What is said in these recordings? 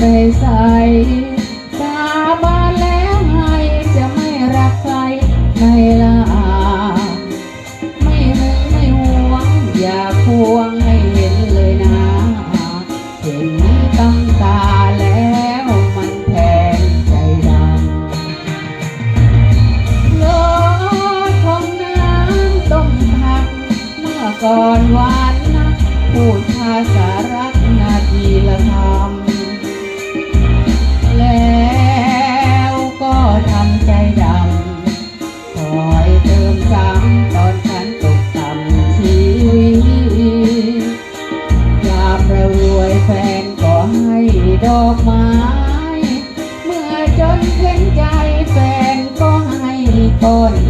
ใสๆสาบานแล้วให้จะไม่รักใครในลาไม่หึงไม่หวง อย่าควงให้เห็นเลยนะ เห็นตั้งตาแล้วมันแทงใจดำโลดของน้ำต้มผัก เมื่อก่อนหวานนะพูดภาษารักนาทีละคาย เมื่อจนเข็นใจแฟนก็ให้ปน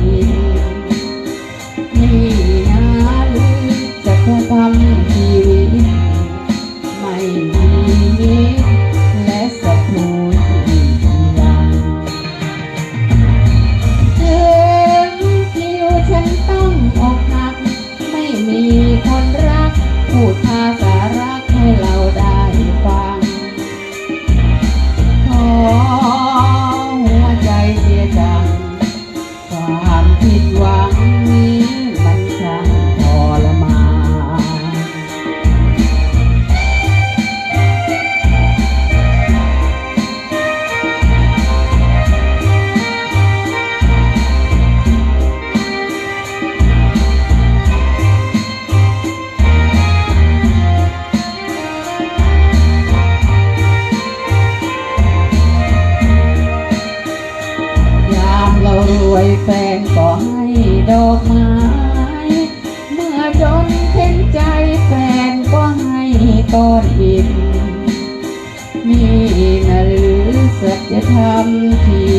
วยแฟนก็ให้ดอกไม้ เมื่อจนเข็นใจแฟนก็ให้ต้อนอินนี่นะหรือสัจธรรมที